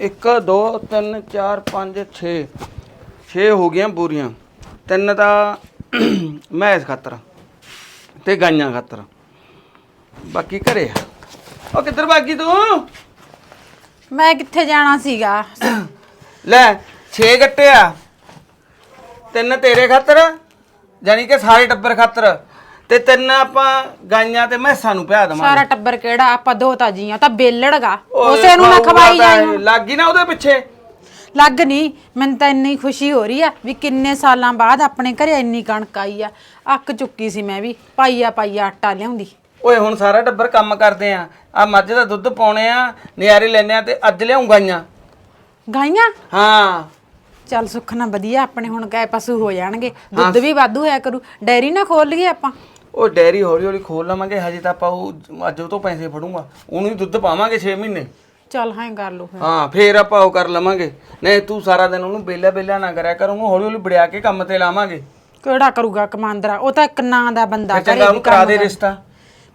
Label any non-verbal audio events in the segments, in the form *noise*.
ਇੱਕ ਦੋ ਤਿੰਨ ਚਾਰ ਪੰਜ 6 6 ਹੋ ਗਈਆਂ ਬੂਰੀਆਂ। ਤਿੰਨ ਤਾਂ ਮੈਸ ਖਾਤਰ ਤੇ ਗਾਈਆਂ ਖਾਤਰ। ਬਾਕੀ ਘਰੇ ਆ। ਉਹ ਕਿੱਧਰ ਭਾਗੀ ਤੂੰ? ਮੈਂ ਕਿੱਥੇ ਜਾਣਾ ਸੀਗਾ? ਲੈ 6 ਗੱਟੇ ਆ। ਤਿੰਨ ਤੇਰੇ ਖਾਤਰ ਜਾਨੀ ਕਿ ਸਾਰੇ ਟੱਬਰ ਖਾਤਰ। ਤੇ ਤਿੰਨ ਆਪਾਂ ਗਾਈਆਂ ਤੇ ਮੈਸਾਂ ਨੂੰ ਪਿਆ ਦਵਾਂਗੇ। ਸਾਰਾ ਟੱਬਰ ਕਿਹੜਾ? ਆਪਾਂ ਦੋ ਤਾਂ ਜੀਆਂ ਤਾਂ ਬੇਲੜਗਾ। ਉਸੇ ਨੂੰ ਨਾ ਖਾਊਗਾ ਖਵਾਈ ਜਾਈ ਲੱਗ ਨਾ ਉਹਦੇ ਪਿੱਛੇ? ਲੱਗ ਨਹੀਂ ਮੈਨੂੰ ਤਾਂ ਇੰਨੀ ਖੁਸ਼ੀ ਹੋ ਰਹੀ ਆ ਵੀ ਕਿੰਨੇ ਸਾਲਾਂ ਬਾਅਦ ਆਪਣੇ ਘਰੇ ਇੰਨੀ ਕਣਕ ਆਈ ਆ। ਅੱਕ ਚੁੱਕੀ ਸੀ ਮੈਂ ਵੀ ਪਾਈਆ ਪਾਈਆ ਆਟਾ ਲਿਆਉਂਦੀ। ਓਏ ਹੁਣ ਸਾਰਾ ਟੱਬਰ ਕੰਮ ਕਰਦੇ ਆ। ਆ ਮੱਝ ਦਾ ਦੁੱਧ ਪਾਉਣੇ ਆ ਨਿਆਰੇ ਲੈਣੇ ਆ ਤੇ ਅੱਜ ਲਿਆਉਂ ਗਾਈਆਂ। ਗਾਈਆਂ? ਹਾਂ। ਚੱਲ ਸੁੱਖ ਨਾ ਵਧੀਆ ਆਪਣੇ ਹੁਣ ਗਾਏ ਪਸ਼ੂ ਹੋ ਜਾਣਗੇ। ਦੁੱਧ ਵੀ ਵਾਧੂ ਹੋਇਆ ਕਰੂ। ਡੈਰੀ ਨਾ ਖੋਲ ਲਈਏ ਆਪਾਂ। ਉਹ ਡੈਰੀ ਹੌਲੀ ਹੌਲੀ ਖੋਲ ਲਵਾਂਗੇ ਹਜੇ ਤਾਂ ਆਪਾਂ ਉਹ ਅੱਜ ਉਹ ਤੋਂ ਪੈਸੇ ਫੜੂੰਗਾ। ਉਹਨੂੰ ਹੀ ਦੁੱਧ ਪਾਵਾਂਗੇ 6 ਮਹੀਨੇ। ਚੱਲ ਹਾਂ ਕਰ ਲਓ ਫਿਰ। ਹਾਂ ਫੇਰ ਆਪਾਂ ਉਹ ਕਰ ਲਵਾਂਗੇ। ਨਹੀਂ ਤੂੰ ਸਾਰਾ ਦਿਨ ਉਹਨੂੰ ਬੇਲਾ ਬੇਲਾ ਨਾ ਕਰਿਆ ਕਰ ਉਹਨੂੰ ਹੌਲੀ ਹੌਲੀ ਬੜਿਆ ਕੇ ਕੰਮ ਤੇ ਲਾਵਾਂਗੇ। ਕਿਹੜਾ ਕਰੂਗਾ ਕਮਾਂਦਰਾ? ਉਹ ਤਾਂ ਇੱਕ ਨਾਂ ਦਾ ਬੰਦਾ ਘਰੇ ਚੰਗਾ ਵੀ ਉਹਨੂੰ ਕਰਾ ਕੰਮ ਦੇ ਕਰ- ਰਿਸ਼ਤਾ।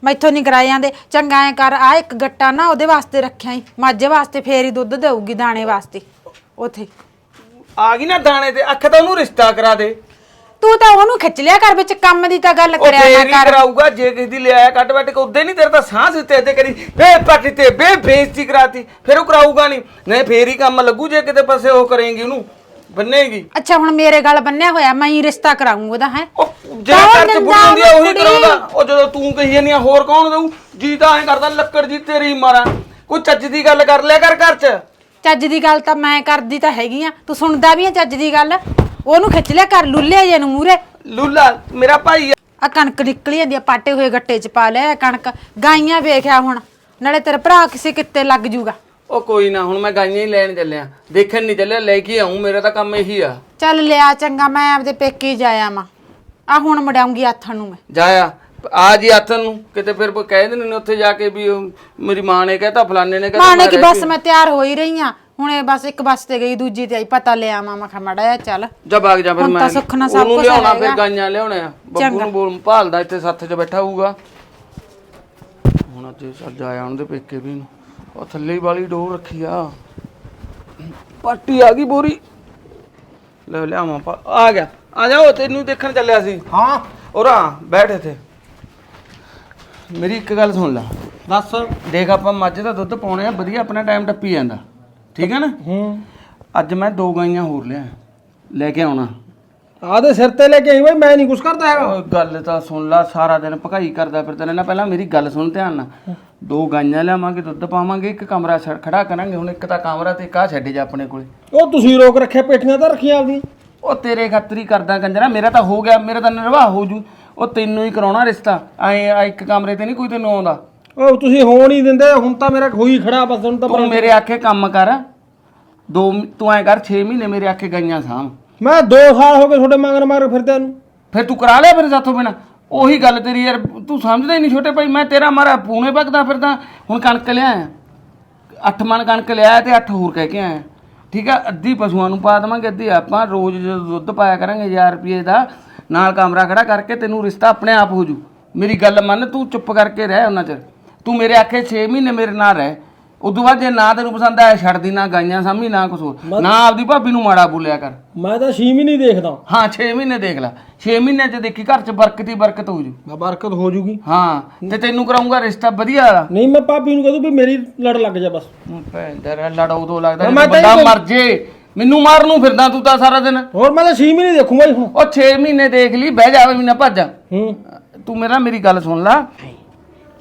ਮੈਥੋਂ ਨਹੀਂ ਕਰਾਏ ਜਾਂਦੇ। ਚੰਗਾ ਐ ਕਰ ਆ ਇੱਕ ਗੱਟਾ ਨਾ ਉਹਦੇ ਵਾਸਤੇ ਰੱਖਿਆ ਹੀ ਮੱਝ ਵਾਸਤੇ ਫੇਰ ਹੀ ਦੁੱਧ ਦੇਊਗੀ ਦਾਣੇ ਵਾਸਤੇ। ਉਥੇ। ਆ ਗਈ ਨਾ ਦਾਣੇ ਤੇ ਅੱਖ ਤਾਂ ਉਹਨੂੰ ਰਿਸ਼ਤਾ ਕਰਾ ਦੇ। ਤੂੰ ਤਾਂ ਉਹਨੂੰ ਖਿੱਚ ਲਿਆ ਕਰ ਵਿੱਚ ਕੰਮ ਦੀ ਤਾਂ ਗੱਲ ਉਹ ਕਰਿਆ ਫੇਰ ਨਾ ਕਰ। ਕਰਾਊਗਾ ਜੇ ਕਿਸੇ ਦੀ ਲਿਆਇਆ ਕੱਟ ਵੱਟ ਕੇ ਉਦੋਂ ਨਹੀਂ ਤੇਰੇ ਤਾਂ ਸਾਹ ਸਿੱਤੇ ਤੇ ਕਰੀ। ਬੇ ਪੱਟ ਤੇ ਬੇ ਬੇਇੱਜ਼ਤੀ ਕਰਾਤੀ ਫਿਰ ਉਹ ਕਰਾਊਗਾ ਨਹੀਂ ਨਹੀਂ ਫੇਰ ਹੀ ਕੰਮ ਲੱਗੂ ਜੇ ਕਿਤੇ ਪਾਸੇ ਉਹ ਕਰੇਂਗੀ ਉਹਨੂੰ ਬੰਨੇਗੀ। ਅੱਛਾ ਹੁਣ ਮੇਰੇ ਗੱਲ ਬੰਨਿਆ ਹੋਇਆ ਮੈਂ ਹੀ ਰਿਸ਼ਤਾ ਕਰਾਊਂ ਉਹਦਾ ਹੈ? ਉਹ ਜਿਹੜਾ ਕੌਣ ਘਰ ਚ ਦਿੰਦਾ ਆ ਉਹੀ? ਕਰਾਉਂਦਾ। ਉਹ ਜਦੋਂ ਤੂੰ ਕਹੀ ਜਾਂਦੀ ਆ ਹੋਰ ਕੌਣ ਦਊ? ਜੀ ਤਾਂ ਐਂ ਕਰਦਾ ਲੱਕੜ ਜੀ ਤੇਰੀ ਮਾਰਾਂ ਕੋਈ ਚੱਜ ਦੀ ਗੱਲ ਕਰ ਲਿਆ ਕਰ ਘਰ ਚ। ਚੱਜ ਦੀ ਗੱਲ ਤਾਂ ਮੈਂ ਕਰਦੀ ਤਾਂ ਹੈਗੀ ਆ। ਤੂੰ ਸੁਣਦਾ ਵੀ ਆ ਚੱਜ ਦੀ ਗੱਲ? ਉਹਨੂੰ ਖਿੱਚ ਲਿਆ ਕਰ ਲੁੱਲੇ ਜੇ ਨੂੰ ਮੂਰੇ ਲੂਲਾ ਮੇਰਾ ਭਾਈ ਆ। ਆ ਕਣਕ ਨਿਕਲੀ ਜਾਂਦੀ ਆ ਪਾਟੇ ਹੋਏ ਗੱਟੇ 'ਚ ਪਾ ਲਿਆ ਕਣਕ। ਗਾਈਆਂ ਵੇਖਿਆ ਹੁਣ ਨਾਲੇ ਤੇਰਾ ਭਰਾ ਕਿਸੇ ਕਿੱਤੇ ਲੱਗ ਜੂਗਾ। ਉਹ ਕੋਈ ਨਾ ਹੁਣ ਮੈਂ ਗਾਈਆਂ ਹੀ ਲੈਣ ਚੱਲਿਆ। ਦੇਖਣ ਨਹੀਂ ਚੱਲਿਆ ਲੈ ਕੇ ਆਉਂ ਮੇਰਾ ਤਾਂ ਕੰਮ ਇਹੀ ਆ। ਚੱਲ ਲਿਆ ਚੰਗਾ ਮੈਂ ਆਪਦੇ ਪੇਕੇ ਜਾਇਆ ਮਾ ਆ ਹੁਣ ਮੜਾਉਂਗੀ ਆਥਣ ਨੂੰ ਮੈਂ। ਜਾਇਆ ਆ ਜੀ ਹੱਥ ਨੂੰ ਕਿਤੇ ਫਿਰ ਕੋਈ ਕਹਿ ਦਿੰਦੇ ਨੇ ਉੱਥੇ ਜਾ ਕੇ ਵੀ ਉਹ ਮੇਰੀ ਮਾਂ ਨੇ ਕਹਿਤਾ ਫਲਾਣੇ ਨੇ ਕਹਿਤਾ ਮੈਂ ਕੀ ਰਹਿ ਬਸ ਮੈਂ ਤਿਆਰ ਹੋ ਹੀ ਰਹੀ ਆ। ਹੁਣ ਇਹ ਬਸ ਇੱਕ ਬੱਸ ਤੇ ਗਈ ਦੂਜੀ ਤੇ ਆਈ ਪਤਾ ਲਿਆ ਮਾ ਮੈਂ ਮੜਾ ਜਾ ਚੱਲ। ਜਾ ਭਾਗ ਜਾ ਫਿਰ ਹੁਣ ਮੈਂ। ਤਾਂ ਸੁੱਖ ਨਾਲ ਸਭ ਉਹਨੂੰ ਕੁਛ ਲਿਆਉਣਾ ਫਿਰ ਹੈਗਾ। ਗਾਈਆਂ ਲਿਆਉਣੇ ਆ। ਬੱਬੂ ਨੂੰ ਬੋਲ ਭਾਲਦਾ ਇੱਥੇ ਸੱਥ 'ਚ ਬੈਠਾ ਹੋਊਗਾ। ਹੁਣ ਅੱਜ ਚੱਲ ਜਾਇਆ ਉਹਦੇ ਪੇਕੇ ਵੀ ਨੂੰ। ਉਹ ਥੱਲੇ ਹੀ ਵਾਲੀ ਡੋਰ ਰੱਖੀ ਆ। ਪਾਟੀ ਆ ਗਈ ਬੋਰੀ। ਲੈ ਲਿਆਵਾਂ ਪਾ ਆ ਗਿਆ। ਆ ਜਾ ਉਹ ਤੈਨੂੰ ਦੇਖਣ ਚੱਲਿਆ ਸੀ। ਹਾਂ। ਉਰਾ ਬੈਠ ਇੱਥੇ। ਮੇਰੀ ਇੱਕ ਗੱਲ ਸੁਣ ਲੈ। ਦੱਸ। ਦੇਖ ਆਪਾਂ ਮੱਝ ਦਾ ਦੁੱਧ ਪਾਉਣੇ ਆ ਵਧੀਆ ਆਪਣਾ ਟਾਈਮ ਟੱਪੀ ਜਾਂਦਾ। ਠੀਕ ਹੈ ਨਾ? ਹੂੰ। ਅੱਜ ਮੈਂ ਦੋ ਗਾਈਆਂ ਹੋਰ ਲਿਆ ਲੈ ਕੇ ਆਉਣਾ। ਆਦੇ ਸਿਰ ਤੇ ਲੈ ਕੇ ਆਈ ਬਈ ਮੈਂ ਨਹੀਂ ਕੁਛ ਕਰਦਾ ਹੈਗਾ। ਓਏ ਗੱਲ ਤਾਂ ਸੁਣ ਲਾ ਸਾਰਾ ਦਿਨ ਭਕਾਈ ਕਰਦਾ ਫਿਰਦਾ ਰਹਿਣਾ ਪਹਿਲਾਂ ਮੇਰੀ ਗੱਲ ਸੁਣ ਧਿਆਨ ਨਾਲ। ਦੋ ਗਾਈਆਂ ਲਿਆਵਾਂਗੇ ਦੁੱਧ ਪਾਵਾਂਗੇ ਇੱਕ ਕਮਰਾ ਛ- ਖੜਾ ਕਰਾਂਗੇ। ਹੁਣ ਇੱਕ ਤਾਂ ਕਮਰਾ ਤੇ ਆਹ ਛੱਡੇ ਜਾ ਆਪਣੇ ਕੋਲੇ। ਉਹ ਤੁਸੀਂ ਰੋਕ ਰੱਖਿਆ ਪੇਟੀਆਂ ਤਾਂ ਰੱਖੀਆਂ ਆਪਦੀਆਂ ਉਹ ਤੇਰੇ ਖਾਤਰ ਕਰਦਾ ਕੰਜਰਾ। ਮੇਰਾ ਤਾਂ ਹੋ ਗਿਆ ਮੇਰਾ ਤਾਂ ਨਿਰਵਾਹ ਹੋ ਜੂ। ਉਹ ਤੈਨੂੰ ਹੀ ਕਰਾਉਣਾ ਰਿਸ਼ਤਾ। ਐ ਆ ਇੱਕ ਕਮਰੇ ਤੇ ਨਹੀਂ ਕੋਈ ਤੈਨੂੰ ਆਉਂਦਾ। ਉਹ ਤੁਸੀਂ ਹੋਣ ਹੀ ਦਿੰਦੇ ਹੁਣ ਤਾਂ ਮੇਰਾ ਹੋਈ ਖੜਾ ਬਸ ਹੁਣ ਤਾਂ ਤੂੰ ਮੇਰੇ ਆਖੇ ਕੰਮ ਕਰ। ਦੋ ਤੂੰ ਐ ਕਰ 6 ਮਹੀਨੇ ਮੇਰੇ ਆਖੇ ਗਾਈਆਂ ਸਾਂਭ। ਮੈਂ 2 ਸਾਲ ਹੋ ਗਏ ਤੁਹਾਡੇ ਮੰਗਣ ਮਾਰ ਫਿਰਦੇ ਨੂੰ। ਫਿਰ ਤੂੰ ਕਰਾ ਲਿਆ ਫਿਰ ਸਾਥੋਂ ਬਿਨਾ? ਉਹੀ ਗੱਲ ਤੇਰੀ ਯਾਰ ਤੂੰ ਸਮਝਦਾ ਹੀ ਨਹੀਂ ਛੋਟੇ ਭਾਈ ਮੈਂ ਤੇਰਾ ਮਾਰਾ ਪੂਣੇ ਭਗਦਾ ਫਿਰਦਾ ਹੁਣ ਕਣਕ ਲਿਆਇਆ ਅੱਠ ਮਣ ਕਣਕ ਲਿਆਇਆ ਤੇ ਅੱਠ ਹੋਰ ਕਹਿ ਕੇ ਆਇਆ। ਠੀਕ ਆ ਅੱਧੀ ਪਸ਼ੂਆਂ ਨੂੰ ਪਾ ਦੇਵਾਂਗੇ ਅੱਧੀ ਆਪਾਂ ਰੋਜ਼ ਦੁੱਧ ਪਾਇਆ ਕਰਾਂਗੇ 1000 ਰੁਪਏ ਦਾ ਨਾਲ ਕਮਰਾ ਖੜਾ ਕਰਕੇ ਤੈਨੂੰ ਰਿਸ਼ਤਾ ਆਪਣੇ ਆਪ ਹੋ ਜੂ। ਮੇਰੀ ਗੱਲ ਮੰਨ ਤੂੰ ਚੁੱਪ ਕਰਕੇ ਰਹਿ ਉਹਨਾਂ ਚਿਰ ਤੂੰ ਮੇਰੇ ਆਖੇ 6 ਮਹੀਨੇ ਮੇਰੇ ਨਾਲ ਰਹਿ। ਉਦੋਂ ਬਾਅਦ ਜੇ ਨਾ ਤੈਨੂੰ ਪਸੰਦ ਆਇਆ ਛੱਡ ਦੀ ਨਾ ਗਾਈਆਂ ਸਾਂਭੀ ਨਾ ਕੁਛ ਹੋਰ। ਨਾ ਆਪਦੀ ਭਾਬੀ ਨੂੰ ਮਾੜਾ ਬੋਲਿਆ ਕਰ। ਮੈਂ ਤਾਂ 6 ਮਹੀਨੇ ਦੇਖਦਾ। ਹਾਂ 6 ਮਹੀਨੇ ਦੇਖ ਲੈ। 6 ਮਹੀਨਿਆਂ ਚ ਦੇਖੀ ਘਰ ਚ ਬਰਕਤ ਹੀ ਬਰਕਤ ਹੋ ਜੂ। ਮੈਂ ਬਰਕਤ ਹੋ ਜੂਗੀ। ਹਾਂ ਤੇ ਤੈਨੂੰ ਕਰਾਉਂਗਾ ਰਿਸ਼ਤਾ ਵਧੀਆ ਵਾਲਾ। ਨਹੀਂ ਮੈਂ ਭਾਬੀ ਨੂੰ ਕਹਦੂ ਵੀ ਮੇਰੀ ਲੜ ਲੱਗ ਜਾ ਬਸ। ਭੈਂਦਰ ਲੜ ਉਦੋਂ ਲੱਗਦਾ ਜਦੋਂ ਤਾਂ ਬੰਦਾ ਮਰ ਜੇ। ਮੈਨੂੰ ਮਾਰਨ ਨੂੰ ਫਿਰਦਾ ਤੂੰ ਤਾਂ ਸਾਰਾ ਦਿਨ। ਹੋਰ ਮੈਂ ਤਾਂ 6 ਮਹੀਨੇ ਦੇਖੂੰਗਾ ਜੀ ਹੁਣ। ਉਹ 6 ਮਹੀਨੇ ਦੇਖ ਲਈ ਬਹਿ ਜਾਵੇ ਮਹੀਨਾ ਭੱਜ ਜਾ। ਹੂੰ। ਤੂੰ ਮੇਰਾ ਮੇਰੀ ਗੱਲ ਸੁਣ ਲੈ।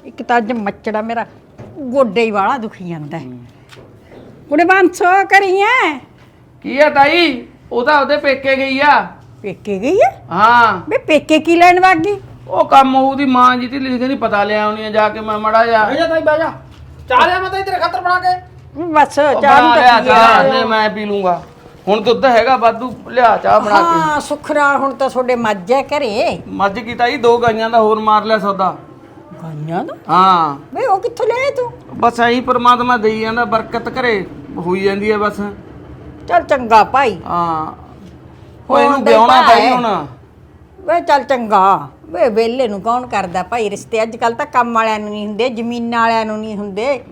ਇੱਕ ਤਾਂ ਅੱਜ ਮੱਚੜਾ ਮੇਰਾ ਗੋਡੇ ਹੀ ਵਾਲਾ ਦੁਖੀ ਜਾਂਦਾ ਹੈ। ਉਹਨੇ ਬੰਸੋ ਕਰੀਆਂ। ਕੀ ਆ ਤਾਈ? ਉਹ ਤਾਂ ਉਹਦੇ ਪੇਕੇ ਗਈ ਆ। ਪੇਕੇ ਗਈ ਹੈ ਹਾਂ। ਵੇ ਪੇਕੇ ਕੀ ਲੈਣ ਵਾਗੀ ਉਹ ਕੰਮ ਉਹਦੀ ਮਾਂ ਜੀ ਢਿੱਲੀ ਕਹਿੰਦੀ ਪਤਾ ਲਿਆ ਆਉਣੀ ਆ ਜਾ ਕੇ ਮੈਂ ਮੜਾ ਜਾ। ਬਹਿ ਜਾ ਤਾਈ ਬਹਿ ਜਾ। ਚਾਹ ਲਿਆ ਮੈਂ ਤੇਰੇ ਖਾਤਰ ਬਣਾ ਕੇ। ਬਸ ਚਾਹ ਨੂੰ ਲਿਆ ਚਾਹ। ਨੇ ਮੈਂ ਪੀ ਲੂੰਗਾ। ਹੁਣ ਦੁੱਧ ਹੈਗਾ ਵਾਧੂ ਲਿਆ ਚਾਹ ਬਣਾ ਕੇ। ਹਾਂ ਸੁਖਰਾ ਹੁਣ ਤਾਂ ਤੁਹਾਡੇ ਮੱਝ ਹੈ ਘਰੇ। ਮੱਝ ਕੀ ਤਾਈ ਦੋ ਗਾਈਆਂ ਦਾ ਹੋਰ ਮਾਰ ਲਿਆ ਸੌਦਾ। ਗਾਈਆਂ ਦਾ ਹਾਂ। ਵੇ ਉਹ ਕਿੱਥੋਂ ਲਿਆਏ ਤੂੰ? ਬਸ ਐਂ ਪਰਮਾਤਮਾ ਦੇਈ ਜਾਂਦਾ ਬਰਕਤ ਘਰੇ ਹੋਈ ਜਾਂਦੀ ਹੈ ਬਸ। ਚੱਲ ਚੰਗਾ ਭਾਈ। ਹਾਂ। ਹੁਣ ਤਾਂ ਵਿਆਹਣਾ। ਪਈ ਹੁਣ। ਵੇ ਚੱਲ ਚੰਗਾ। ਵੇ ਵੇਲੇ ਨੂੰ ਕੌਣ ਕਰਦਾ ਭਾਈ? ਰਿਸ਼ਤੇ ਅੱਜ ਕੱਲ ਤਾਂ ਕੰਮ ਵਾਲਿਆਂ ਨੂੰ ਨਹੀਂ ਹੁੰਦੇ ਜ਼ਮੀਨਾਂ ਵਾਲਿਆਂ ਨੂੰ ਨਹੀਂ ਹੁੰਦੇ।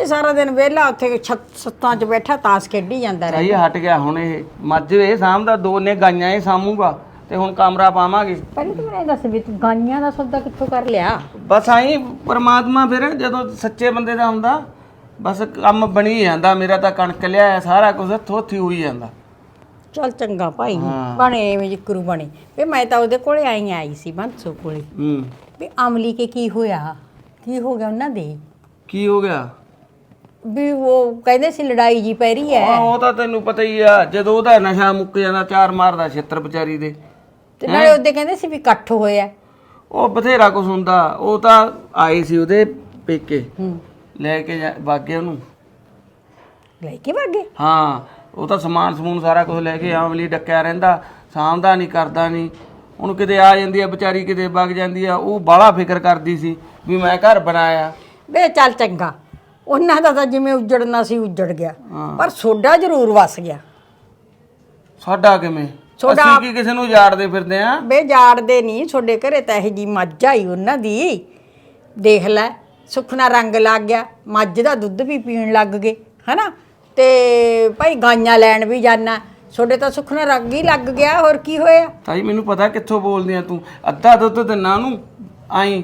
ਇਹ ਸਾਰਾ ਦਿਨ ਵਿਹਲਾ ਉੱਥੇ ਛੱਤ ਸੱਤਾਂ 'ਚ ਬੈਠਾ ਤਾਸ ਖੇਡੀ ਜਾਂਦਾ ਸਹੀ ਹਟ ਗਿਆ ਹੁਣ ਇਹ। ਮੱਝ ਇਹ ਸਾਂਭਦਾ ਦੋ ਨੇ ਗਾਈਆਂ ਇਹ ਸਾਂਭੂਗਾ। ਤੇ ਹੁਣ ਕਮਰਾ ਪਾਵਾਂਗੇ। ਪਹਿਲੇ ਤੂੰ ਮੈਨੂੰ ਇਹ ਦੱਸ ਵੀ ਤੂੰ ਗਾਈਆਂ ਦਾ ਸੌਦਾ ਕਿੱਥੋਂ ਕਰ ਲਿਆ? ਬਸ ਆਈ ਪਰਮਾਤਮਾ ਫਿਰ ਜਦੋਂ ਸੱਚੇ ਬੰਦੇ ਦਾ ਹੁੰਦਾ ਬਸ ਕੰਮ ਬਣੀ ਜਾਂਦਾ ਮੇਰਾ ਤਾਂ ਕਣਕ ਲਿਆ ਸਾਰਾ ਕੁਝ ਥੋਥੀ ਹੋਈ ਜਾਂਦਾ। ਚੱਲ ਚੰਗਾ ਭਾਈ ਬਣੇ ਐਵੇਂ ਜਿਕਰੂ ਬਣੇ। ਵੇ ਮੈਂ ਤਾਂ ਉਹਦੇ ਕੋਲੇ ਆਈ ਆਈ ਸੀ ਬੰਸੋ ਕੋਲੇ। ਹੂੰ। ਵੀ ਅਮਲੀ ਕੇ ਕੀ ਹੋਇਆ? ਕੀ ਹੋ ਗਿਆ ਉਹਨਾਂ ਦੇ? ਕੀ ਹੋ ਗਿਆ? ਵੀ ਉਹ ਕਹਿੰਦੇ ਸੀ ਲੜਾਈ ਜੀ ਪੈ ਰਹੀ ਹੈ। ਹਾਂ, ਉਹ ਤਾਂ ਤੈਨੂੰ ਪਤਾ ਹੀ ਆ ਜਦੋਂ ਉਹਦਾ ਨਸ਼ਾ ਮੁੱਕ ਜਾਂਦਾ ਚਾਰ ਮਾਰਦਾ ਛਿੱਤਰ ਵਿਚਾਰੀ ਦੇ। ਤੇ ਨਾਲੇ ਉਹਦੇ ਕਹਿੰਦੇ ਸੀ ਵੀ ਇਕੱਠ ਹੋਇਆ ਉਹ ਬਥੇਰਾ ਕੁਛ ਹੁੰਦਾ ਉਹ ਤਾਂ ਆਏ ਸੀ ਉਹਦੇ ਪੇਕੇ। ਹੂੰ। ਲੈ ਕੇ ਜਾ- ਉਹਨੂੰ। ਲੈ ਕੇ ਵਾਗੇ? ਹਾਂ ਉਹ ਤਾਂ ਸਮਾਨ ਸਮੂਨ ਸਾਰਾ ਕੁਝ ਲੈ ਕੇ ਆਮਲੀ ਡੱਕਿਆ ਰਹਿੰਦਾ ਸਾਂਭਦਾ ਨਹੀਂ ਕਰਦਾ ਨਹੀਂ ਉਹਨੂੰ ਕਿਤੇ ਆ ਜਾਂਦੀ ਆ ਵਿਚਾਰੀ ਕਿਤੇ ਵਗ ਜਾਂਦੀ ਆ ਉਹ ਬਾਹਲਾ ਫਿਕਰ ਕਰਦੀ ਸੀ ਵੀ ਮੈਂ ਘਰ ਬਣਾਇਆ। ਵੇ ਚੱਲ ਚੰਗਾ ਉਹਨਾਂ ਦਾ ਤਾਂ ਜਿਵੇਂ ਉੱਜੜਨਾ ਸੀ ਉੱਜੜ ਗਿਆ। ਪਰ ਸੋਡਾ ਜ਼ਰੂਰ ਵਸ ਗਿਆ। ਸਾਡਾ ਕਿਵੇਂ? ਅਸੀਂ ਕੀ ਕਿਸੇ ਨੂੰ ਯਾਰਦੇ ਫਿਰਦੇ ਆ? ਵੇ ਜਾੜਦੇ ਨਹੀਂ। ਤੁਹਾਡੇ ਘਰੇ ਤਾਂ ਇਹ ਜੀ ਮੱਝ ਆਈ ਉਹਨਾਂ ਦੀ। ਦੇਖ ਲੈ ਸੁਖਣਾ ਰੰਗ ਲੱਗ ਗਿਆ। ਮੱਝ ਦਾ ਦੁੱਧ ਵੀ ਪੀਣ ਲੱਗ ਗਏ ਹਨਾ? ਤੇ ਭਾਈ ਗਾਈਆਂ ਲੈਣ ਵੀ ਜਾਣਾ ਤੁਹਾਡੇ ਤਾਂ ਸੁਖਣਾ ਰੰਗ ਹੀ ਲੱਗ ਗਿਆ ਹੋਰ ਕੀ ਹੋਇਆ? ਤਾਈ ਮੈਨੂੰ ਪਤਾ ਕਿੱਥੋਂ ਬੋਲਦੀ ਆ ਤੂੰ। ਅੱਧਾ ਦੁੱਧ ਦਿਨਾ ਨੂੰ ਆਈ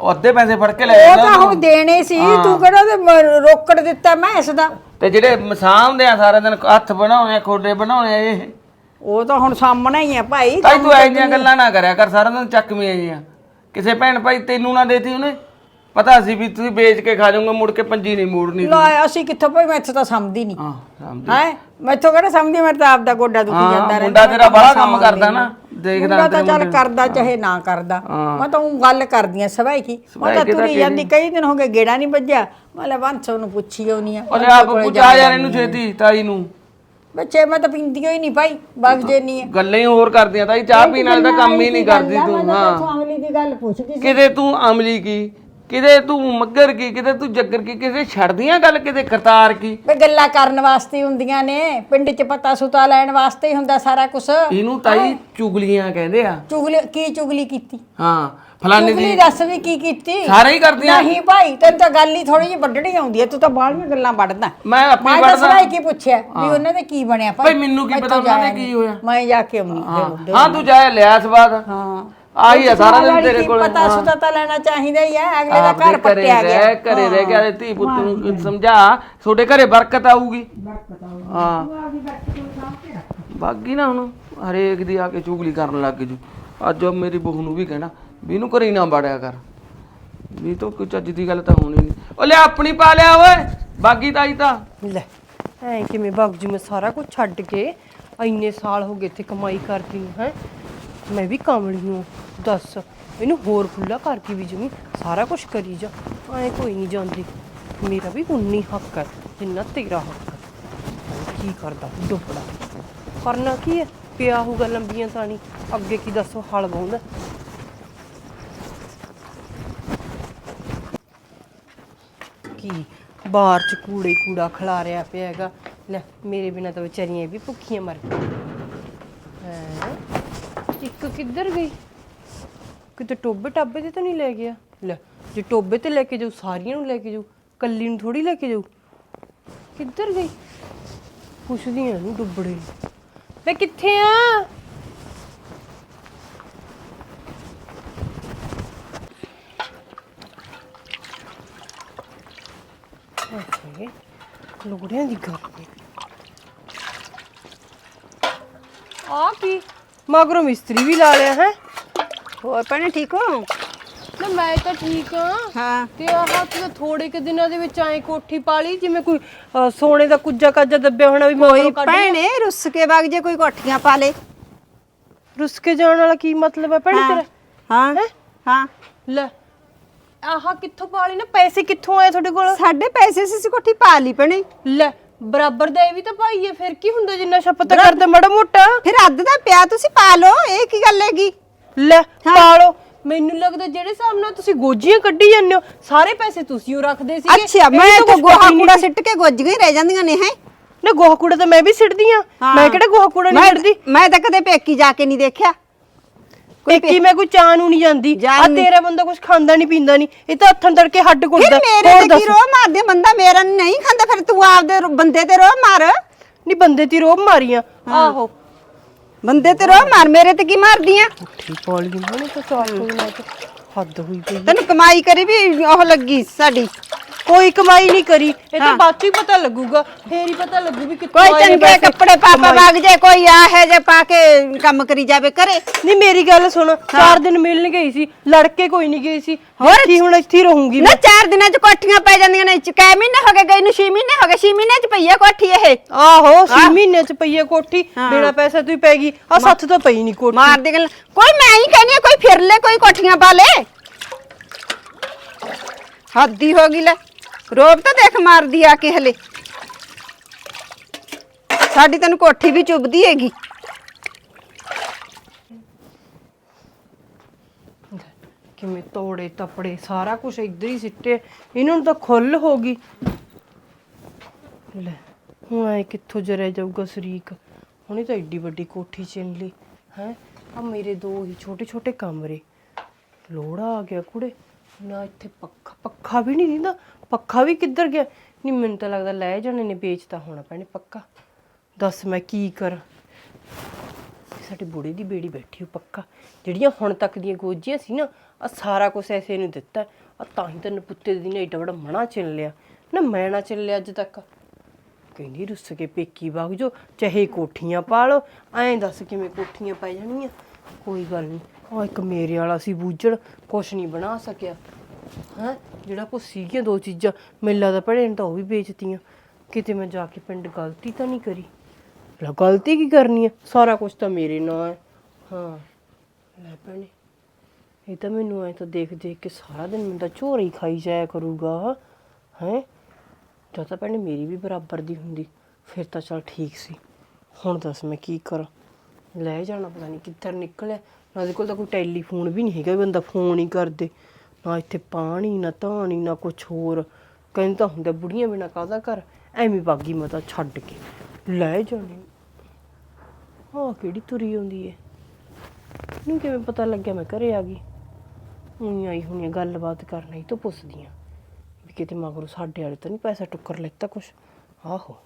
ਉਹ ਅੱਧੇ ਪੈਸੇ ਫੜ ਕੇ ਲੈ ਉਹ ਜਾਂਦਾ ਤਾਂ ਹੁਣ ਦੇਣੇ ਸੀ। ਤੂੰ ਕਿਹੜਾ ਉਹਦੇ ਮ- ਰੋਕੜ ਦਿੱਤਾ ਮੈਂ ਇਸ ਦਾ? ਤੇ ਜਿਹੜੇ ਮਸਾਮਦੇ ਆ ਸਾਰਾ ਦਿਨ ਹੱਥ ਬਣਾਉਣੇ ਆ ਖੋਡੇ ਬਣਾਉਣੇ ਆ ਇਹ। ਉਹ ਤਾਂ ਹੁਣ ਸਾਹਮਣੇ ਹੀ ਆ ਭਾਈ ਤਾਈ ਤੂੰ ਐ ਜੀਆਂ ਗੱਲਾਂ ਨਾ ਕਰਿਆ ਕਰ ਸਾਰਾ ਦਿਨ ਚੱਕਵੀਆਂ ਜੀਆਂ ਕਿਸੇ ਭੈਣ ਭਾਈ ਤੈਨੂੰ ਨਾ ਦੇਤੀ ਉਹਨੇ। ਪਤਾ ਸੀ ਵੀ ਤੁਸੀਂ ਵੇਚ ਕੇ ਖਾ ਜਾਓਗੇ ਮੁੜ ਕੇ ਪੰਜੀ ਨਹੀਂ ਮੋੜਨੀ ਲੈ ਅਸੀਂ ਕਿੱਥੋਂ ਭਾਈ ਮੈਥੋਂ ਤਾਂ ਸਮਝਦੀ ਨਹੀਂ। ਹਾਂ ਸਮਝ ਹੈ? ਮੈਥੋਂ ਕਿਹੜਾ ਸਮਝਦੀ ਮੈਂ ਤਾਂ ਆਪਦਾ ਗੋਡਾ ਦੁਖੀ ਜਾਂਦਾ ਮੁੰਡਾ ਤੇਰਾ ਬੜਾ ਕੰਮ ਕਰਦਾ ਨਾ, ਦੇਖਦਾ ਦੇਖਦਾ ਤਾਂ ਚੱਲ ਕਰਦਾ ਚਾਹੇ ਨਾ ਕਰਦਾ। ਮੈਂ ਤਾਂ ਉਹ ਗੱਲ ਕਰਦੀ ਆ ਸਵਾਈ ਕੀ? ਮੈਂ ਤਾਂ ਤੁਰੀ ਜਾਂਦੀ ਕਈ ਦਿਨ ਹੋ ਗਏ ਗੇੜਾ ਨਹੀਂ ਵੱਜਿਆ। ਮੈਂ ਲੈ ਬੰਸੋ ਨੂੰ ਪੁੱਛੀ ਆਉਣੀ ਆ ਉਹਨੇ ਆਪ ਪੁੱਛਾ ਯਾਰ ਇਹਨੂੰ ਛੇਤੀ ਤਾਈ ਨੂੰ। ਬੱਚੇ ਮੈਂ ਤਾਂ ਪੀਂਦੀ ਹੋਈ ਨਹੀਂ ਭਾਈ ਬਗ ਜੇ ਨਹੀਂ ਗੱਲਾਂ ਹੀ ਹੋਰ ਕਰਦੀਆਂ ਤਾਈ ਚਾਹ ਪੀਣ ਨਾਲ ਤਾਂ ਕੰਮ ਹੀ ਨਹੀਂ ਕਰਦੀ ਤੂੰ ਹਾਂ। ਅਗਲੀ ਦੀ ਗੱਲ ਪੁੱਛਦੀ ਕਿਤੇ ਤੂੰ ਅਮਲੀ ਕੀ ਕਿਤੇ ਤੂੰ ਮੱਗਰ ਕੀ ਕਿਤੇ ਤੂੰ ਜੱਗਰ ਕੀ ਕਿਤੇ ਛੱਡਦੀਆਂ ਗੱਲ ਕਿਤੇ ਕਰਤਾਰ ਕੀ? ਵੇ ਗੱਲਾਂ ਕਰਨ ਵਾਸਤੇ ਹੀ ਹੁੰਦੀਆਂ ਨੇ ਪਿੰਡ 'ਚ ਪਤਾ ਸੁਤਾ ਲੈਣ ਵਾਸਤੇ ਹੀ ਹੁੰਦਾ ਸਾਰਾ ਕੁਝ ਇਹਨੂੰ ਤਾਈ ਚੁਗਲੀਆਂ ਕਹਿੰਦੇ ਆ। ਚੁਗਲੀ ਕੀ ਚੁਗਲੀ ਕੀਤੀ? ਹਾਂ ਫਲਾਣੇ ਦੀ ਦੱਸ ਵੀ ਕੀ ਕੀਤੀ। ਸਾਰੇ ਹੀ ਕਰਦੀਆਂ। ਨਹੀਂ ਭਾਈ ਤੈਨੂੰ ਤਾਂ ਗੱਲ ਹੀ ਥੋੜੀ ਜਿਹੀ ਵੱਡਣੀ ਆਉਂਦੀ ਹੈ। ਤੂੰ ਤਾਂ ਬਾਹਲੀਆਂ ਗੱਲਾਂ ਵੱਢਦਾ। ਮੈਂ ਆਪਣੀ ਮੈਂ ਤਾਂ ਸਵਾਈ ਕੀ ਪੁੱਛਿਆ ਵੀ ਉਹਨਾਂ ਦੇ ਕੀ ਬਣਿਆ ਭਾਈ? ਮੈਨੂੰ ਕੀ ਪਤਾ ਉਹਨਾਂ ਦੇ ਕੀ ਹੋਇਆ। ਮੈਂ ਜਾ ਕੇ ਆਉਂਦੀ ਹਾਂ। ਤੂੰ ਜਾਏ ਲਿਆ ਸਵਾਦ ਹਾਂ। ਆਈ ਆ ਸਾਰਾ ਦਿਨ ਤੇਰੇ ਕੋਲ। ਪਤਾ ਸੁਤਾ ਤਾਂ ਲੈਣਾ ਚਾਹੀਦਾ ਹੀ ਹੈ। ਅਗਲੇ ਦਾ ਘਰ ਪੱਟਿਆ ਗਿਆ। ਘਰੇ ਰਹਿ ਕੇ ਆਦੇ ਧੀ ਪੁੱਤ ਨੂੰ ਸਮਝਾ ਤੁਹਾਡੇ ਘਰੇ ਬਰਕਤ ਆਊਗੀ। ਹਾਂ। ਬਾਗੀ ਨਾ ਹੁਣ ਹਰੇਕ ਦੀ ਆ ਕੇ ਚੁਗਲੀ ਕਰਨ ਲੱਗ ਜੂ। ਅੱਜ ਉਹ ਮੇਰੀ ਬਹੂ ਨੂੰ ਵੀ ਕਹਿਣਾ ਵੀ ਇਹਨੂੰ ਘਰੇ ਨਾ ਵੜਿਆ ਕਰ। ਵੀ ਤੋਂ ਕੋਈ ਚੱਜ ਦੀ ਗੱਲ ਤਾਂ ਹੋਣੀ ਨਹੀਂ। ਉਹ ਲੈ ਆਪਣੀ ਪਾ ਲਿਆ ਓਏ, ਬਾਗੀ ਤਾਈ ਤਾਂ। ਲੈ, ਐ ਕਿਵੇਂ ਭਗ ਜੂ, ਮੈਂ ਸਾਰਾ ਕੁਝ ਛੱਡ ਕੇ ਇੰਨੇ ਸਾਲ ਹੋ ਗਏ ਇੱਥੇ ਕਮਾਈ ਕਰਦੀ ਨੂੰ, ਹੈ? ਮੈਂ ਵੀ ਕਾਮੜੀ ਨੂੰ ਦੱਸ, ਇਹਨੂੰ ਹੋਰ ਖੁੱਲਾ ਕਰਕੇ ਵੀ ਜਮੀ ਸਾਰਾ ਕੁਝ ਕਰੀ ਜਾ, ਐ ਕੋਈ ਨਹੀਂ ਜਾਂਦੀ। ਮੇਰਾ ਵੀ ਉਨੀ ਹੱਕ ਹੈ, ਜਿੰਨਾ ਤੇਰਾ ਹੱਕ ਹੈ। ਪਤਾ ਨੀ ਕੀ ਕਰਦਾ ਡੁੱਬੜਾ ਕਰਨਾ ਕੀ ਹੈ? ਪਿਆ ਹੋਊਗਾ ਲੰਬੀਆਂ ਤਾਣੀ। ਅੱਗੇ ਕੀ ਦੱਸੋ, ਹਲ ਬਾਉਂਦਾ ਬਾਹਰ ਚ ਕੂੜੇ ਕੂੜਾ ਖਿਲਾਰਿਆ ਪਿਆ ਹੈਗਾ। ਲੈ, ਮੇਰੇ ਬਿਨਾ ਤਾਂ ਵਿਚਾਰੀਆਂ ਇਹ ਵੀ ਭੁੱਖੀਆਂ ਮਰ ਗਈਆਂ। ਇੱਕ ਕਿੱਧਰ ਗਈ? ਕਿਤੇ ਟੋਬੇ ਟਾਬੇ ਤੇ ਤਾਂ ਨਹੀਂ ਲੈ ਗਿਆ? ਲੈ, ਜੇ ਟੋਬੇ ਤੇ ਲੈ ਕੇ ਜਾਊ, ਸਾਰੀਆਂ ਨੂੰ ਲੈ ਕੇ ਜਾਊ, ਕੱਲੀ ਨੂੰ ਥੋੜੀ ਲੈ ਕੇ ਜਾਊ। ਕਿੱਧਰ ਗਈ? ਪੁੱਛਦੀ ਆ ਡੁੱਬੜੇ ਨੂੰ ਵੇ ਕਿੱਥੇ ਆ? ਲੋੜਿਆਂ ਦੀ ਗੱਲ ਨੀ। ਆ ਕੀ? ਮਗਰੋਂ ਮਿਸਤਰੀ ਵੀ ਲਾ ਲਿਆ ਹੈ? ਹੋਰ ਭੈਣੇ ਠੀਕ ਹੋ? ਨਾ ਮੈਂ ਤਾਂ ਠੀਕ ਆ ਹਾਂ। ਤੇ ਆਹ ਤੂੰ ਥੋੜੇ ਕਿ ਦਿਨਾਂ ਦੇ ਵਿੱਚ ਐ ਕੋਠੀ ਪਾ ਲਈ ਜਿਵੇਂ ਕੋਈ ਅਹ, ਸੋਨੇ ਦਾ ਕੁੱਜਾ ਕਾਜਾ ਦੱਬਿਆ ਹੋਣਾ ਵੀ ਮਗਰੋਂ ਕੱਢ ਲਿਆ। ਭੈਣੇ ਰੁੱਸ ਕੇ ਵਗ ਜੇ ਕੋਈ ਕੋਠੀਆਂ ਪਾ ਲੇ। ਰੁੱਸ ਕੇ ਜਾਣ ਵਾਲਾ ਕੀ ਮਤਲਬ ਹੈ ਭੈਣੇ ਤੇਰਾ? ਹਾਂ। ਹੈਂ? ਹਾਂ। ਲੈ। ਆਹ ਕਿੱਥੋਂ ਪਾ ਲਈ ਨਾ? ਪੈਸੇ ਕਿੱਥੋਂ ਆਏ ਤੁਹਾਡੇ ਕੋਲ? ਸਾਡੇ ਪੈਸੇ ਸੀ ਕੋਠੀ ਪਾ ਲਈ ਭੈਣੇ। ਲੈ ਬਰਾਬਰ ਦਾ ਇਹ ਵੀ ਤਾਂ ਭਾਈ ਹੈ ਫਿਰ ਕੀ ਹੁੰਦਾ ਜਿੰਨਾ ਛਪਤਾ ਕਰਦੇ ਮੜਾ ਮੋਟਾ? ਫਿਰ ਅੱਧ ਦਾ ਪਿਆ ਤੁਸੀਂ ਪਾ ਲਓ ਇਹ ਕੀ ਗੱਲ ਹੈਗੀ? ਲੈ ਪਾ ਲਓ। ਮੈਨੂੰ ਲੱਗਦਾ ਜਿਹੜੇ ਹਿਸਾਬ ਨਾਲ ਤੁਸੀਂ ਗੋਜੀਆਂ ਕੱਢੀ ਜਾਂਦੇ ਹੋ ਸਾਰੇ ਪੈਸੇ ਤੁਸੀਂ ਉਹ ਰੱਖਦੇ ਸੀਗੇ। ਅੱਛਾ ਮੈਂ ਤਾਂ ਗੋਹਾ ਕੂੜਾ। ਸਿੱਟ ਕੇ ਗੁੱਜ ਗਈ ਰਹਿ ਜਾਂਦੀਆਂ ਨੇ ਹੈ? ਨਾ ਗੋਹਾ ਕੂੜਾ ਤਾਂ ਮੈਂ ਵੀ ਸਿੱਟਦੀ ਆ ਮੈਂ ਕਿਹੜਾ ਗੋਹਾ ਕੂੜਾ ਨਹੀਂ ਸਿੱਟਦੀ? ਮੈਂ ਤਾਂ ਕਦੇ ਪੇਕੀ ਜਾ ਕੇ ਨਹੀਂ ਦੇਖਿਆ। ਪੇਕੀ ਮੈਂ ਕੋਈ ਚਾਹ ਨੂੰ ਨਹੀਂ ਜਾਂਦੀ। ਆ। ਤੇਰਾ ਬੰਦਾ ਕੁਝ ਖਾਂਦਾ ਨਹੀਂ ਪੀਂਦਾ ਨਹੀਂ। ਇਹ ਤਾਂ ਹੱਥਾਂ ਤੜਕੇ ਹੱਡ ਕੁੱਟਦਾ ਮੇਰੇ ਹੋਰ ਤੇ ਦੱਸ। ਕੀ ਰੋਹ ਮਾਰਦੇ ਬੰਦਾ ਮੇਰਾ ਨਹੀਂ ਖਾਂਦਾ ਫਿਰ ਤੂੰ ਆਪਦੇ ਰੋ- ਬੰਦੇ ਤੇ ਰੋਹ ਮਾਰ। ਨਹੀਂ ਬੰਦੇ ਦੀ ਰੋਬ ਮਾਰੀਆਂ। ਆਹੋ। ਬੰਦੇ ਤੇ ਰੋਹ ਮਾਰ ਮੇਰੇ ਤੇ ਕੀ ਮਾਰਦੀ ਆ? ਠੀਕ ਪੌਲੀ ਹੋਣੀ ਤਾਂ ਚਾਰ ਕੋਈ ਨਾ ਤੇ ਹੱਦ ਹੋਈ ਪਈ। ਤੈਨੂੰ ਕਮਾਈ ਕਰੀ ਵੀ ਉਹ ਲੱਗੀ ਸਾਡੀ। ਕੋਈ ਕਮਾਈ ਨਹੀਂ ਕਰੀ ਇਹ ਤਾਂ ਬਾਅਦ ਚ ਹੀ ਪਤਾ ਲੱਗੂਗਾ ਫੇਰ ਹੀ ਪਤਾ ਲੱਗੂ ਵੀ ਕਿੱਥੋਂ ਕੋਈ ਆਏ ਨੇ ਚੰਗੇ ਪੈਸੇ। ਕੱਪੜੇ ਪਾ ਪਾ ਕਮਾਈ। ਵਗ ਜੇ ਕੋਈ ਆ ਹੈ ਜੇ ਪਾ ਕੇ ਕੰਮ ਕਰੀ ਜਾਵੇ ਕਰੇ ਨਹੀਂ ਮੇਰੀ ਗੱਲ ਸੁਣ ਚਾਰ ਦਿਨ ਮਿਲਣ ਗਈ ਸੀ ਲੜਕੇ ਕੋਈ ਨਹੀਂ ਗਈ ਸੀ ਹੋਰ? ਇੱਥੇ ਹੀ ਹੁਣ ਇੱਥੇ ਹੀ ਰਹੂੰਗੀ ਨਾ ਮੈਂ। ਚਾਰ ਦਿਨਾਂ ਚ ਕੋਠੀਆਂ ਪੈ ਜਾਂਦੀਆਂ ਨੇ ਚ- ਕੈ ਮਹੀਨੇ ਹੋ ਗਏ ਗਈ ਨੂੰ 6 ਮਹੀਨੇ ਹੋ ਗਏ 6 ਮਹੀਨੇ ਚ ਪਈ ਆ ਕੋਠੀ ਇਹ। ਆਹੋ 6 ਮਹੀਨੇ ਚ ਪਈ ਹੈ ਕੋਠੀ ਬਿਨਾ ਪੈਸੇ ਤੂੰ ਹੀ ਪੈਗੀ ਆ ਸੱਤ ਤਾਂ ਪਈ ਨਹੀਂ ਕੋਠੀ। ਮਾਰ ਦੇ ਗੱਲ। ਕੋਈ ਮੈਂ ਹੀ ਕਹਿੰਦੀ ਆ ਕੋਈ ਫਿਰ ਲੈ ਕੋਈ ਕੋਠੀਆਂ ਪਾ ਲੈ। ਹੱਦੀ ਹੋ ਗਈ ਲੈ। ਰੋਬ ਤਾਂ ਦੇਖ ਮਾਰਦੀ ਆ ਕੇ ਹਲੇ। ਸਾਡੀ ਤੈਨੂੰ ਕੋਠੀ ਵੀ ਚੁੱਭਦੀ ਹੈਗੀ। ਕਿਵੇਂ ਤੋੜੇ, ਤਪੜੇ, ਸਾਰਾ ਕੁਝ ਇੱਧਰ ਹੀ ਸਿੱਟੇ ਇਹਨਾਂ ਨੂੰ ਤਾਂ ਖੁੱਲ ਹੋ ਗਈ। ਲੈ, ਹੁਣ ਐ ਕਿੱਥੋਂ ਜਰਿਆ ਜਾਊਗਾ ਸ਼ਰੀਕ? ਹੁਣੇ ਤਾਂ ਏਡੀ ਵੱਡੀ ਕੋਠੀ ਚਿਣ ਲਈ। ਹੈ? ਆ ਮੇਰੇ ਦੋ ਹੀ ਛੋਟੇ ਛੋਟੇ ਕਮਰੇ। ਲੋੜਾ ਆ ਗਿਆ ਕੁੜੇ। ਨਾ ਇੱਥੇ ਪੱਖਾ ਪੱਖਾ ਵੀ ਨਹੀਂ ਦਿੰਦਾ, ਪੱਖਾ ਵੀ ਕਿੱਧਰ ਗਿਆ? ਨਹੀਂ, ਮੈਨੂੰ ਤਾਂ ਲੱਗਦਾ ਲੈ ਜਾਣੇ ਨੇ, ਵੇਚਤਾ ਹੋਣਾ ਪੈਣੇ ਪੱਕਾ। ਦੱਸ ਮੈਂ ਕੀ ਕਰਾਂ? ਸਾਡੇ ਬੁੜੇ ਦੀ ਬੇੜੀ ਬੈਠੀ ਉਹ ਪੱਕਾ। ਜਿਹੜੀਆਂ ਹੁਣ ਤੱਕ ਦੀਆਂ ਗੋਜੀਆਂ ਸੀ ਨਾ ਆ ਸਾਰਾ ਕੁਝ ਐਸੇ ਨੂੰ ਦਿੱਤਾ। ਆ ਤਾਂ ਹੀ ਤੈਨੂੰ ਪੁੱਤੇ ਦੀ ਨੇ ਏਡਾ ਬੜਾ ਮਣਾ ਚਿਣ ਲਿਆ। ਨਾ ਮੈਂ ਨਾ ਚੱਲਿਆ ਅੱਜ ਤੱਕ। ਕਹਿੰਦੀ, ਰੁੱਸ ਕੇ ਪੇਕੀ ਵਗ ਜੋ ਚਾਹੇ ਕੋਠੀਆਂ ਪਾ ਲਓ ਐਂ ਦੱਸ ਕਿਵੇਂ ਕੋਠੀਆਂ ਪੈ ਜਾਣੀਆਂ? ਕੋਈ ਗੱਲ ਨਹੀਂ ਆ ਇੱਕ ਮੇਰੇ ਵਾਲਾ ਸੀ ਬੂਝੜ, ਕੁਛ ਨਹੀਂ ਬਣਾ ਸਕਿਆ। ਹੈ? ਜਿਹੜਾ ਕੋ ਸੀਗੀਆਂ ਦੋ ਚੀਜ਼ਾਂ, ਮੈਨੂੰ ਲੱਗਦਾ ਭੈਣੇ ਨੇ ਤਾਂ ਉਹ ਵੀ ਵੇਚਤੀਆਂ। ਕਿਤੇ ਮੈਂ ਜਾ ਕੇ ਪਿੰਡ ਗਲਤੀ ਤਾਂ ਨਹੀਂ ਕਰੀ। ਲੈ ਗਲਤੀ ਕੀ ਕਰਨੀ ਹੈ ਸਾਰਾ ਕੁਝ ਤਾਂ ਮੇਰੇ ਨਾਲ ਹੈ। ਹਾਂ। ਲੈ ਭੈਣੇ, ਇਹ ਤਾਂ ਮੈਨੂੰ ਐ ਤਾਂ ਦੇਖ ਦੇਖ ਕੇ ਸਾਰਾ ਦਿਨ ਮੈਨੂੰ ਤਾਂ ਝੋਰੀ ਖਾਈ ਜਾਇਆ ਕਰੂਗਾ। ਹੈ? ਜਦ ਤਾਂ ਭੈਣੇ ਮੇਰੀ ਵੀ ਬਰਾਬਰ ਦੀ ਹੁੰਦੀ। ਫਿਰ ਤਾਂ ਚਲ ਠੀਕ ਸੀ। ਹੁਣ ਦੱਸ ਮੈਂ ਕੀ ਕਰਾਂ? ਲੈ ਜਾਣਾ, ਪਤਾ ਨਹੀਂ ਕਿੱਧਰ ਨਿਕਲਿਆ। ਨਾ ਉਹਦੇ ਕੋਲ ਤਾਂ ਕੋਈ ਟੈਲੀਫੋਨ ਵੀ ਨਹੀਂ ਹੈਗਾ ਵੀ ਬੰਦਾ ਫੋਨ ਹੀ ਕਰਦੇ। ਨਾ ਇੱਥੇ ਪਾਣੀ, ਨਾ ਧਾਣੀ, ਨਾ ਕੁਛ ਹੋਰ। ਕਹਿੰਦਾ ਤਾਂ ਹੁੰਦਾ ਬੁੜੀਆਂ ਬਿਨਾ ਕਾਹਦਾ ਘਰ? ਐਵੇਂ ਬਾਗੀ ਮੈਂ ਛੱਡ ਕੇ। ਲੈ ਜਾਣੀ। ਹਾਂ ਕਿਹੜੀ ਤੁਰੀ ਆਉਂਦੀ ਏ? ਨੂੰ ਕਿਵੇਂ ਪਤਾ ਲੱਗਿਆ ਮੈਂ ਘਰੇ ਆ ਗਈ? ਉਹੀ ਆਈ ਹੋਣੀ ਗੱਲਬਾਤ ਕਰਨ ਹੀ ਤੋਂ ਪੁੱਛਦੀ ਆ। ਵੀ ਕਿਤੇ ਮਗਰੋਂ ਸਾਡੇ ਵਾਲੇ ਤਾਂ ਨਹੀਂ ਪੈਸਾ ਟੁੱਕਰ ਲੈਤਾ ਕੁਛ? ਆਹੋ।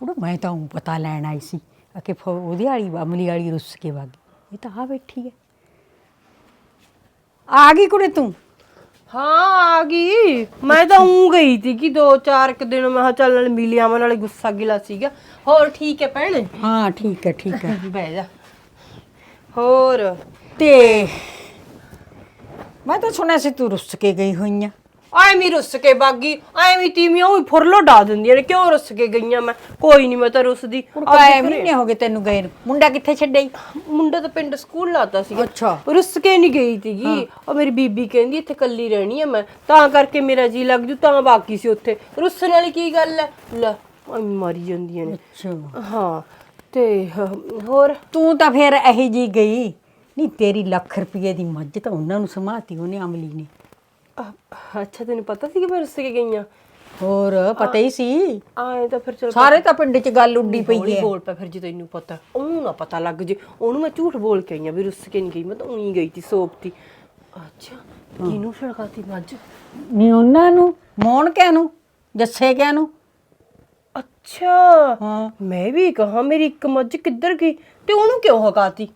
ਉਹ ਮੈਂ ਤਾਂ ਊਂ ਪਤਾ ਲੈਣ ਆਈ ਸੀ ਕਿ ਉਹਦੀ ਵਾਲੀ ਅਮਲੀ ਵਾਲੀ ਰੁੱਸ ਕੇ ਵਾਗੀ ਇਹ ਤਾਂ ਆ ਬੈਠੀ ਹੈ। ਆ ਗਈ ਕੁੜੇ ਤੂੰ? ਹਾਂ ਆ ਗਈ। ਮੈਂ ਤਾਂ ਉਂ ਗਈ ਸੀ ਕਿ ਦੋ ਚਾਰ ਕੁ ਦਿਨ ਮੈਂ ਕਿਹਾ ਚੱਲ ਨਾਲ ਮਿਲ ਆਵਾਂ ਨਾਲੇ ਗੁੱਸਾ ਗਿਲਾ ਸੀਗਾ। ਹੋਰ ਠੀਕ ਹੈ ਭੈਣ? ਹਾਂ ਠੀਕ ਹੈ ਠੀਕ ਹੈ। *laughs* ਬਹਿ ਜਾ। ਹੋਰ? ਤੇ ਮੈਂ ਤਾਂ ਸੁਣਿਆ ਸੀ ਤੂੰ ਰੁੱਸ ਕੇ ਗਈ ਹੋਈ ਆ। ਐਵੇਂ ਰੁੱਸ ਕੇ ਬਾਗੀ ਐਵੇਂ ਤੀਵੀਆਂ ਉਹ ਫੁਰਲੋ ਡਾ ਦਿੰਦੀਆਂ ਨੇ ਕਿਉਂ ਰੁੱਸ ਕੇ ਗਈਆਂ ਮੈਂ? ਕੋਈ ਨਹੀਂ ਮੈਂ ਤਾਂ ਰੁੱਸਦੀ। ਹੁਣ ਕਾਇ ਮਹੀਨੇ ਹੋ ਗਏ ਤੈਨੂੰ ਗਏ ਨੂੰ। ਮੁੰਡਾ ਕਿੱਥੇ ਛੱਡਈ ਮੁੰਡਾ ਤਾਂ ਪਿੰਡ ਸਕੂਲ ਲਾਤਾ ਸੀਗਾ ਅੱਛਾ। ਰੁੱਸ ਕੇ ਨਹੀਂ ਗਈ ਸੀਗੀ। ਉਹ ਮੇਰੀ ਬੀਬੀ ਕਹਿੰਦੀ ਇੱਥੇ ਕੱਲੀ ਰਹਿਣੀ ਆ ਮੈਂ। ਤਾਂ ਕਰਕੇ ਮੇਰਾ ਜੀ ਲੱਗ ਜੂ ਤਾਂ ਬਾਕੀ ਸੀ ਉੱਥੇ। ਰੁੱਸਣ ਵਾਲੀ ਕੀ ਗੱਲ ਹੈ ਲੈ ਐਵੇਂ ਮਾਰੀ ਜਾਂਦੀਆਂ ਨੇ। ਅੱਛਾ। ਹਾਂ ਤੇ ਹੋਰ? ਤੂੰ ਤਾਂ ਫਿਰ ਇਹੀ ਜੀ ਗਈ। ਨਹੀਂ ਤੇਰੀ ਲੱਖ ਰੁਪਏ ਦੀ ਮੱਝ ਤਾਂ ਉਹਨਾਂ ਨੂੰ ਸਮਾਤੀ ਉਹਨੇ ਅਮਲੀ ਨੇ। ਅਹ, ਅੱਛਾ ਤੈਨੂੰ ਪਤਾ ਸੀ ਕਿ ਮੈਂ ਰੁੱਸ ਕੇ ਗਈਆਂ ਹੋਰ ਪਤਾ ਹੀ ਸੀ। ਆਏ ਤਾਂ ਫਿਰ ਚਲ ਸਾਰੇ ਤਾਂ ਪਿੰਡ 'ਚ ਗੱਲ ਉੱਡੀ ਪਈ ਹੌਲੀ ਹੈ। ਬੋਲ ਪਾ ਫਿਰ ਜੇ ਤੈਨੂੰ ਪਤਾ। ਉਹਨੂੰ ਨਾ ਪਤਾ ਲੱਗ ਜੇ। ਉਹਨੂੰ ਮੈਂ ਝੂਠ ਬੋਲ ਕੇ ਆਈ ਆ ਵੀ ਰੁੱਸ ਕੇ ਨਹੀਂ ਗਈ। ਮੈਂ ਤਾਂ ਉਹੀ ਗਈ ਸੀ ਸੋਪਤੀ ਅੱਛਾ ਕਿਹਨੂੰ ਛੜਕਾਤੀ ਮੱਝ ਨਹੀਂ ਉਹਨਾਂ ਨੂੰ ਮੋਣ ਕਿਆ ਨੂੰ ਜੱਸੇ ਕਿਆ ਨੂੰ। ਅੱਛਾ ਹਾਂ। ਮੈਂ ਵੀ ਕਹਾ ਮੇਰੀ ਇੱਕ ਮੱਝ ਕਿੱਧਰ ਗਈ ਤੇ ਉਹਨੂੰ ਕਿਉਂ ਹਕਾਤੀ?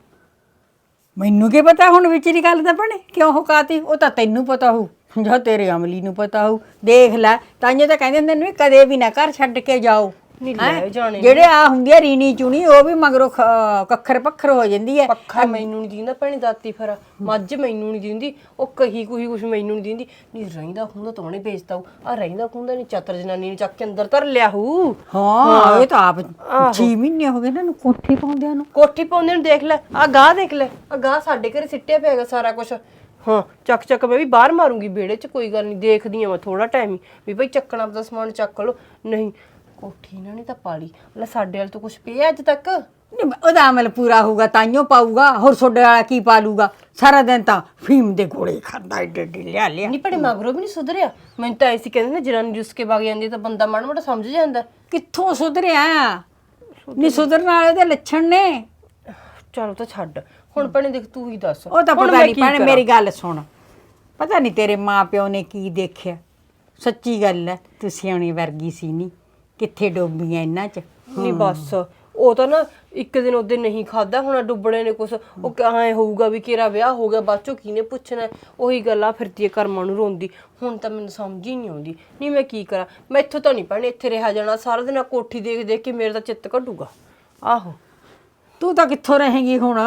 ਮੈਨੂੰ ਕੀ ਪਤਾ ਹੁਣ ਵਿਚਰੀ ਗੱਲ ਦਾ ਬਣੇ ਕਿਉਂ ਹੁਕਾਤੀ? ਉਹ ਤਾਂ ਤੈਨੂੰ ਪਤਾ ਹੋਊ। ਜਾਂ ਤੇਰੇ ਅਮਲੀ ਨੂੰ ਪਤਾ ਹੋਊ। ਦੇਖ ਲੈ ਤਾਂਏ ਤਾਂ ਕਹਿੰਦੇ ਹੁੰਦੇ ਨੇ ਵੀ ਕਦੇ ਵੀ ਨਾ ਘਰ ਛੱਡ ਕੇ ਜਾਓ। ਨਹੀਂ ਹੈਂ? ਲੈ ਜਾਣੇ ਜਿਹੜੇ ਆ ਹੁੰਦੀ ਆ ਰੀਣੀ ਚੁਣੀ ਉਹ ਵੀ ਮਗਰੋਂ ਖ- ਕੱਖਰ ਪੱਖਰ ਹੋ ਜਾਂਦੀ ਹੈ ਪੱਖਾ ਮੈਨੂੰ ਨਹੀਂ ਦਿੰਦਾ ਭੈਣੇ ਦਾਤੀ ਫਿਰ। ਮੱਝ ਮੈਨੂੰ ਨਹੀਂ ਦਿੰਦੀ ਉਹ ਕਹੀ ਕੁਹੀ ਕੁਛ ਮੈਨੂੰ ਨਹੀਂ ਦਿੰਦੀ। ਨਹੀਂ ਰਹਿੰਦਾ ਹੁੰਦਾ ਤਾਂ ਉਹਨੇ ਵੇਚਦਾ ਹੂ ਆ ਰਹਿੰਦਾ ਹੁੰਦਾ ਨਹੀਂ ਚਾਤਰ ਜਨਾਨੀ ਨੇ ਚੱਕ ਕੇ ਅੰਦਰ ਧਰ ਲਿਆ ਹੂ ਹਾਂ। ਇਹ ਤਾਂ ਆਪ 6 ਮਹੀਨੇ ਹੋ ਗਏ ਨਾ ਨੂੰ ਕੋਠੀ ਪਾਉਂਦਿਆਂ ਨੂੰ। ਕੋਠੀ ਪਾਉਂਦੇ ਨੂੰ ਦੇਖ ਲੈ ਆ ਗਾਹ ਦੇਖ ਲੈ। ਆ ਗਾਹ ਸਾਡੇ ਘਰੇ ਸਿੱਟਿਆ ਪਿਆ ਹੈਗਾ ਸਾਰਾ ਕੁਝ ਹਾਂ ਚੱਕ ਚੱਕ ਮੈਂ ਵੀ ਬਾਹਰ ਮਾਰੂੰਗੀ ਵਿਹੜੇ 'ਚ ਕੋਈ ਗੱਲ ਨਹੀਂ ਦੇਖਦੀ ਆ ਮੈਂ ਥੋੜਾ ਟਾਈਮ ਹੀ ਵੀ ਭਾਈ ਚੱਕਣਾ ਆਪਦਾ ਸਮਾਨ ਚੱਕ ਲਓ। ਨਹੀਂ ਕੋਠੀ ਇਹਨਾਂ ਨੇ ਤਾਂ ਪਾਲੀ ਲੈ ਸਾਡੇ ਵਾਲ ਤੋਂ ਕੁਝ ਪਿਆ ਅੱਜ ਤੱਕ? ਨਹੀਂ, ਉਹਦਾ ਅਮਲ ਪੂਰਾ ਹੋਊਗਾ ਤਾਈਓ ਪਾਊਗਾ ਹੋਰ ਛੋਡੇ ਵਾਲਾ ਕੀ ਪਾਲੂਗਾ ਸਾਰਾ ਦਿਨ ਤਾਂ ਫੀਮ ਦੇ ਗੋਲੇ ਖਾਂਦਾ ਏਡੇ ਏਡੇ ਲਿਆ ਲਿਆ। ਨਹੀਂ ਪੜੇ ਮਗਰੋਂ ਵੀ ਨਹੀਂ ਸੁਧਰਿਆ? ਮੈਨੂੰ ਤਾਂ ਐਸੀ ਕਹਿੰਦੇ ਨੇ ਜਨਾਨੀ ਰੁੱਸ ਕੇ ਵਗ ਜਾਂਦੀ ਹੈ ਤਾਂ ਬੰਦਾ ਮਾੜਾ ਮੋਟਾ ਸਮਝ ਜਾਂਦਾ। ਕਿੱਥੋਂ ਸੁਧਰਿਆ? ਨਹੀਂ ਸੁਧਰਨ ਵਾਲੇ ਦੇ ਲੱਛਣ ਨੇ। ਚਲੋ ਤਾਂ ਛੱਡ। ਹੁਣ ਭੈਣੇ ਦੇਖ ਤੂੰ ਹੀ ਦੱਸ। ਉਹ ਤਾਂ ਹੁਣ ਪਤਾ ਮੈਂ ਨਹੀਂ ਕੀ ਭੈਣੇ? ਮੇਰੀ ਗੱਲ ਸੁਣ। ਪਤਾ ਨਹੀਂ ਤੇਰੇ ਮਾਪਿਓ ਨੇ ਕੀ ਦੇਖਿਆ। ਸੱਚੀ ਗੱਲ ਹੈ ਤੂੰ ਸਿਆਣੀ ਵਰਗੀ ਸੀ ਨਹੀਂ ਕਿੱਥੇ ਡੋਬੀਆਂ ਇਹਨਾਂ 'ਚ? ਨਹੀਂ ਬਸ ਉਹ ਤਾਂ ਨਾ ਇੱਕ ਦਿਨ ਉਹਦੇ ਨਹੀਂ ਖਾਦਾ ਹੁਣ ਡੁੱਬੜੇ ਨੇ ਕੁਛ। ਉਹ ਐ ਹੋਊਗਾ ਵੀ ਕਿਹੜਾ ਵਿਆਹ ਹੋ ਗਿਆ ਬਾਅਦ ਚੋਂ ਕਿਹਨੇ ਪੁੱਛਣਾ? ਹੈ? ਉਹੀ ਗੱਲਾਂ ਫਿਰਦੀ ਹੈ ਕਰਮਾਂ ਨੂੰ ਰੋਂਦੀ। ਹੁਣ ਤਾਂ ਮੈਨੂੰ ਸਮਝ ਹੀ ਨਹੀਂ ਆਉਂਦੀ। ਨਹੀਂ ਮੈਂ ਕੀ ਕਰਾਂ? ਮੈਂ ਇੱਥੋਂ ਤਾਂ ਨਹੀਂ ਪੈਣੇ ਇੱਥੇ ਰਿਹਾ ਜਾਣਾ। ਸਾਰਾ ਦਿਨ ਆਹ ਕੋਠੀ ਦੇਖ ਦੇਖ ਕੇ ਮੇਰੇ ਤਾਂ ਚਿੱਤ ਘਟੂਗਾ। ਆਹੋ। ਤੂੰ ਤਾਂ ਕਿੱਥੋਂ ਰਹੇਂਗੀ ਹੁਣ?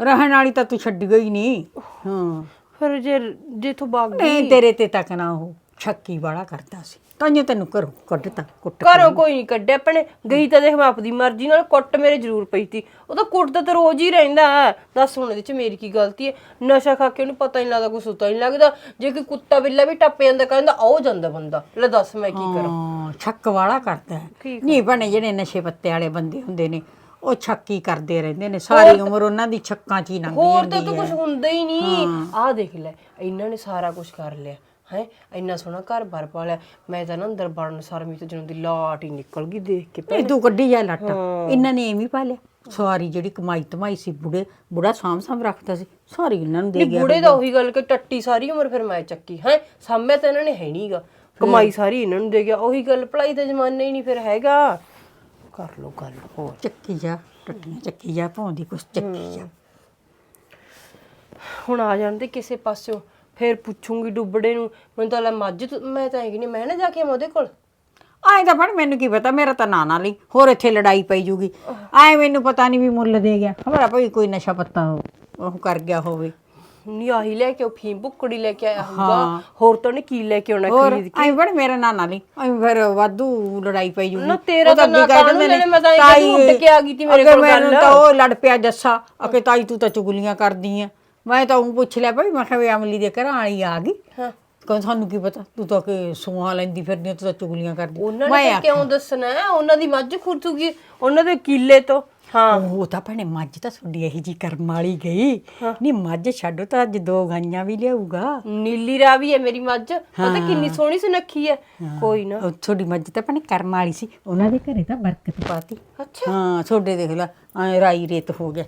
ਰਹਿਣ ਵਾਲੀ ਤਾਂ ਤੂੰ ਛੱਡ ਗਈ ਨਹੀਂ ਹਾਂ। ਫਿਰ ਜੇ ਜੇ ਤੂੰ ਬਾਗ ਨਹੀਂ ਤੇਰੇ ਤੇ ਤੱਕ ਨਾ ਉਹ ਛੱਕੀ ਵਾਲਾ ਕਰਦਾ ਸੀ। ਤਾਂਿਓ ਤੈਨੂੰ ਘਰੋਂ ਕੱਢਤਾ ਕੁੱਟ ਘਰੋਂ ਕੋਈ ਨਹੀਂ ਕੱਢਿਆ ਆਪਣੇ ਗਈ ਤਾਂ ਦੇਖ ਮੈਂ ਆਪਦੀ ਮਰਜ਼ੀ ਨਾਲ ਕੁੱਟ ਮੇਰੇ ਜ਼ਰੂਰ ਪਈ ਤੀ। ਉਹ ਤਾਂ ਕੁੱਟਦਾ ਤਾਂ ਰੋਜ਼ ਹੀ ਰਹਿੰਦਾ ਹੈ। ਦੱਸ ਹੁਣ ਇਹਦੇ ਚ ਮੇਰੀ ਕੀ ਗਲਤੀ ਹੈ? ਨਸ਼ਾ ਖਾ ਕੇ ਉਹਨੂੰ ਪਤਾ ਨਹੀਂ ਲੱਗਦਾ ਕੋਈ ਸੁੱਤਾ ਨਹੀਂ ਲੱਗਦਾ। ਜੇ ਕੋਈ ਕੁੱਤਾ ਬਿੱਲਾ ਵੀ ਟੱਪ ਜਾਂਦਾ ਕਹਿੰਦਾ ਆਓ ਜਾਂਦਾ ਬੰਦਾ। ਲੈ ਦੱਸ ਮੈਂ ਕੀ ਕਰਾਂ? ਹਾਂ ਛੱਕ ਵਾਲਾ ਕਰਦਾ ਹੈ। ਨਹੀਂ ਭਣੇ ਜਿਹੜੇ ਨਸ਼ੇ ਪੱਤੇ ਵਾਲੇ ਬੰਦੇ ਹੁੰਦੇ ਨੇ ਉਹ ਛੱਕੀ ਕਰਦੇ ਰਹਿੰਦੇ ਨੇ ਸਾਰੀ ਉਮਰ ਉਹਨਾਂ ਦੀ ਛੱਕਾਂ 'ਚ ਹੀ ਲੰਘ ਹੋਰ ਤਾਂ ਤੂੰ ਕੁਝ ਹੁੰਦਾ ਹੀ ਨਹੀਂ। ਆਹ ਦੇਖ ਲੈ ਇਹਨਾਂ ਨੇ ਸਾਰਾ ਕੁਝ ਕਰ ਲਿਆ ਹੈ? ਇੰਨਾ ਸੋਹਣਾ ਘਰ ਬਾਰ ਪਾ ਲਿਆ। ਮੈਂ ਤਾਂ ਨਾ ਅੰਦਰ ਸਾਰ ਮੇਰੀ ਤਾਂ ਜਦੋਂ ਦੀ ਲਾਟ ਹੀ ਨਿਕਲ ਗਈ ਦੇਖ ਕੇ ਇਹ ਤੂੰ ਕੱਢੀ ਜਾ ਲੱਟ। ਇਹਨਾਂ ਨੇ ਐਵੇਂ ਹੀ ਪਾ ਲਿਆ। ਸਾਰੀ ਜਿਹੜੀ ਕਮਾਈ ਧਮਾਈ ਸੀ ਬੁੜੇ ਬੁੜਾ ਸਾਂਭ ਸਾਂਭ ਰੱਖਦਾ ਸੀ ਸਾਰੀ ਇਹਨਾਂ ਨੂੰ ਦੇ ਗਿਆ ਬੁੜੇ ਦਾ ਉਹੀ ਗੱਲ ਕਿ ਟੱਟੀ ਸਾਰੀ ਉਮਰ ਫਿਰ ਮੈਂ ਚੱਕੀ ਹੈ? ਸਾਹਮਣੇ ਤਾਂ ਇਹਨਾਂ ਨੇ ਹੈ ਨਹੀਂਗਾ ਕਮਾਈ ਸਾਰੀ ਇਹਨਾਂ ਨੂੰ ਦੇ ਗਿਆ। ਉਹੀ ਗੱਲ ਭਲਾਈ ਦਾ ਜ਼ਮਾਨਾ ਹੀ ਨਹੀਂ ਫਿਰ ਹੈਗਾ। ਕਰ ਲੋ ਗੱਲ ਹੋਰ। ਚੱਕੀ ਜਾ ਟੱਟੀਆਂ ਚੱਕੀ ਜਾ ਭੌਂਦੀ ਕੁਛ ਚੱਕੀ ਜਾ। ਹੁਣ ਆ ਜਾਂਦੇ ਕਿਸੇ ਪਾਸਿਓਂ ਫਿਰ ਪੁੱਛੂੰਗੀ ਡੁੱਬੜੇ ਨੂੰ ਮੈਨੂੰ ਤਾਂ ਲੈ ਮੱਝ ਤੋਂ- ਮੈਂ ਤਾਂ ਇਹ ਕਿ ਨਹੀਂ ਮੈਂ ਨਾ ਜਾ ਕੇ ਆਵਾਂ ਉਹਦੇ ਕੋਲ। ਆਏ ਤਾਂ ਫੜ ਮੈਨੂੰ ਕੀ ਪਤਾ ਮੇਰਾ ਤਾਂ ਨਾਂ ਨਾਲ ਹੀ ਹੋਰ ਇੱਥੇ ਲੜਾਈ ਪਈ ਜੂਗੀ। ਆਏ ਮੈਨੂੰ ਪਤਾ ਨਹੀਂ ਵੀ ਮੁੱਲ ਦੇ ਗਿਆ। ਹਮਾਰਾ ਭਾਈ ਕੋਈ ਨਸ਼ਾ ਪੱਤਾ ਉਹ ਕਰ ਗਿਆ ਹੋਵੇ। ਨਹੀਂ ਆਹੀ ਲੈ ਕੇ ਉਹ ਫੀਮ ਭੁੱਕੜੀ ਲੈ ਕੇ ਆਇਆ ਹੋਊਗਾ। ਹੋਰ ਤਾਂ ਉਹਨੇ ਕੀ ਲੈ ਕੇ ਆਉਣਾ ਹੋਰ ਖਰੀਦ ਕੇ? ਆਏ ਫੜ ਮੇਰਾ ਨਾਂ ਹੀ ਆਏ ਫਿਰ ਵਾਧੂ ਲੜਾਈ ਪਈ ਜੂਗੀ। ਨਾ ਤੇਰਾ ਤਾਂ ਨਾਂ ਕਹਿ ਦਿੰਦੇ ਨੇ, ਮੈਂ ਤਾਂ ਉੱਡ ਕੇ ਆ ਗਈ ਤੀ ਮੇਰੇ ਕੋਲ ਗੱਲ। ਤਾਂ ਉਹ ਲੜ ਪਿਆ ਜੱਸਾ। ਅਕੇ ਤਾਈ ਤੂੰ ਤਾਂ ਚੁਗਲੀਆਂ ਕਰਦੀ ਆ। ਮੈਂ ਤਾਂ ਉਹ ਪੁੱਛ ਲਿਆ ਭਾਈ ਮੈਂ ਕਿਹਾ ਵੀ ਅਮਲੀ ਦੇ ਘਰਾਂ ਵਾਲੀ ਆ ਗਈ। ਹਾਂ। ਕਹਿੰਦਾ ਤੁਹਾਨੂੰ ਕੀ ਪਤਾ ਤੂੰ ਤਾਂ ਕਿ ਸੂਹਾਂ ਲੈਂਦੀ ਫਿਰਦੀ ਤੂੰ ਤਾਂ ਚੁਗਲੀਆਂ ਕਰਦੀ। ਉਹਨਾਂ ਮੈਂ ਨੇ ਕਿਉਂ ਦੱਸਣਾ? ਉਹਨਾਂ ਦੀ ਮੱਝ ਖੁਰਚੂਗੀ ਉਹਨਾਂ ਦੇ ਕੀਲੇ ਤੋਂ। ਹਾਂ। ਉਹ ਤਾਂ ਭੈਣੇ ਮੱਝ ਤਾਂ ਤੁਹਾਡੀ ਇਹੀ ਜੀ ਕਰਮ ਵਾਲੀ ਗਈ। ਨਹੀਂ ਮੱਝ ਛੱਡੋ ਤਾਂ ਅੱਜ ਦੋ ਗਾਈਆਂ ਵੀ ਲਿਆਊਗਾ। ਨੀਲੀ ਰਾਵੀ ਹੈ ਮੇਰੀ ਮੱਝ। ਪਤਾ ਕਿੰਨੀ ਸੋਹਣੀ ਸੁਨੱਖੀ ਹੈ। ਕੋਈ ਨਾ। ਉਹ ਤੁਹਾਡੀ ਮੱਝ ਤਾਂ ਭੈਣੇ ਕਰਮ ਵਾਲੀ ਸੀ। ਉਹਨਾਂ ਦੇ ਘਰੇ ਤਾਂ ਬਰਕਤ ਪਾਤੀ। ਅੱਛਾ। ਹਾਂ ਤੁਹਾਡੇ ਦੇਖ ਲੈ ਐ ਰਾਈ ਰੇਤ ਹੋ ਗਿਆ।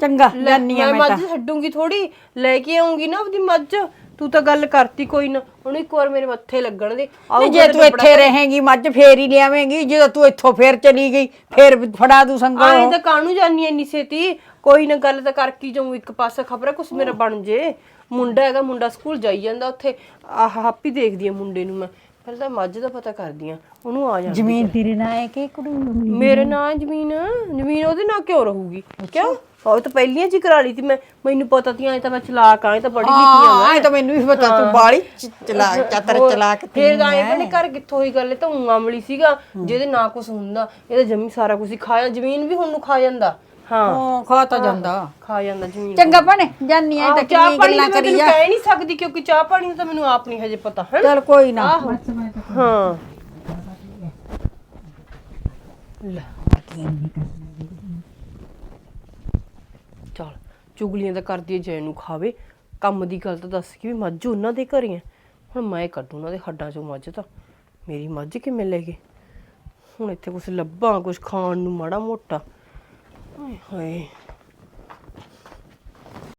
ਚੰਗਾ ਜਾਨੀ ਆ ਮੈਂ ਮੈਂ ਤਾਂ। ਮੱਝ ਛੱਡੂੰਗੀ ਥੋੜੀ ਲੈ ਕੇ ਆਉਂਗੀ ਨਾ ਆਪਦੀ ਮੱਝ। ਤੂੰ ਤਾਂ ਗੱਲ ਕਰਤੀ ਕੋਈ ਨਾ ਹੁਣ ਇੱਕ ਵਾਰ ਮੇਰੇ ਮੱਥੇ ਲੱਗਣ ਦੇ ਨਹੀਂ, ਜੇ ਤੇ ਇੱਥੇ ਰਹੇਂਗੀ ਮੱਝ ਫੇਰ ਹੀ ਲਿਆਵੇਂਗੀ ਜਦੋਂ ਤੂੰ ਇੱਥੋਂ ਫੇਰ ਚਲੀ ਗਈ ਫੇਰ ਫੜਾ ਦੂ ਸੰਗਲ ਆਏ ਤਾਂ ਕਾਹਨੂੰ ਜਾਨੀ ਐ ਨਿਸੇਤੀ ਕੋਈ ਨਾ ਗੱਲ ਤਾਂ ਕਰ ਕੀ ਜਾਊਂ ਇੱਕ ਪਾਸੇ ਖਬਰ ਕੁਛ ਮੇਰਾ ਬਣ ਜੇ। ਮੁੰਡਾ ਹੈਗਾ ਮੁੰਡਾ ਸਕੂਲ ਜਾਈ ਜਾਂਦਾ ਉੱਥੇ। ਆਹ ਹਾਪੀ ਦੇਖਦੀ ਆ ਮੁੰਡੇ ਨੂੰ ਮੈਂ। ਪਹਿਲਾਂ ਤਾਂ ਮੱਝ ਦਾ ਪਤਾ ਕਰਦੀ ਆ ਉਹਨੂੰ ਆ ਜਾ ਜ਼ਮੀਨ ਤੇਰੇ ਨਾਂ ਹੈ ਕਿ ਕੁੜੀ ਮੇਰੇ ਨਾਂ ਹੈ ਜ਼ਮੀਨ ਜ਼ਮੀਨ ਉਹਦੇ ਨਾਂ ਕਿਉਂ ਰਹੂਗੀ? ਕਿਉਂ? ਉਹ ਤਾਂ ਪਹਿਲੀਆਂ ਹੀ ਕਰਾ ਲਈ ਸੀ ਮੈਂ ਮੈਨੂੰ ਪਤਾ ਤੀ ਐ ਤਾਂ ਮੈਂ ਚਲਾਕ ਆਂ ਤਾਂ ਪੜ੍ਹੀ ਲਿਖੀ ਆ ਹਾਂ ਤਾਂ ਮੈਨੂੰ ਵੀ ਪਤਾ ਤੂੰ ਬਾਲੀ ਚਲਾ ਚਤਰ ਚਲਾ ਕੇ ਫੇਰ ਆਏ ਬਣੇ ਘਰ ਕਿੱਥੋਂ ਹੋਈ ਗੱਲ ਇਹ ਤਾਂ ਊਂ ਅਮਲੀ ਸੀਗਾ ਜਿਹਦੇ ਨਾ ਕੁਝ ਹੁੰਦਾ ਇਹਦਾ ਜਮੀ ਸਾਰਾ ਕੁਝ ਹੀ ਖਾਇਆ ਜ਼ਮੀਨ ਵੀ ਹੁਣ ਨੂੰ ਖਾ ਜਾਂਦਾ। ਹਾਂ। ਹਾਂ ਖਾ ਤਾਂ ਜਾਂਦਾ। ਖਾ ਜਾਂਦਾ ਜ਼ਮੀਨ ਚੰਗਾ ਭੈਣੇ ਜਾਨੀ ਆ ਆਹੋ, ਤਾਂ ਚਾਹ ਕਿੰਨੀ ਪਾਣੀ ਗੱਲਾਂ ਤਾਂ ਮੈਂ ਕਰੀ ਤੈਨੂੰ ਜਾ ਕਹਿ ਨਹੀਂ ਸਕਦੀ ਕਿਉਂਕਿ ਚਾਹ ਪਾਣੀ ਦਾ ਤਾਂ ਮੈਨੂੰ ਆਪ ਨਹੀਂ ਹਜੇ ਪਤਾ ਹੈ? ਚਲ ਕੋਈ ਨਾ। ਆਹੋ। ਹਾਂ। ਲੈ। ਚਲ ਚੁਗਲੀਆਂ ਤਾਂ ਕਰਦੀ ਹੈ ਜੈ ਨੂੰ ਖਾਵੇ। ਕੰਮ ਦੀ ਗੱਲ ਤਾਂ ਦੱਸ ਕਿ ਵੀ ਮੱਝ ਉਹਨਾਂ ਦੇ ਘਰੇ ਹੈ ਹੁਣ ਮੈਂ ਕੱਢੂ ਉਹਨਾਂ ਦੇ ਹੱਡਾਂ ਚੋਂ ਮੱਝ ਤਾਂ। ਮੇਰੀ ਮੱਝ ਕਿਵੇਂ ਲੈ ਗਏ ਹੁਣ ਇੱਥੇ ਕੁਝ ਲੱਭਾਂ ਕੁਝ ਖਾਣ ਨੂੰ ਮਾੜਾ ਮੋਟਾ। ਹਾਏ ਹਾਏ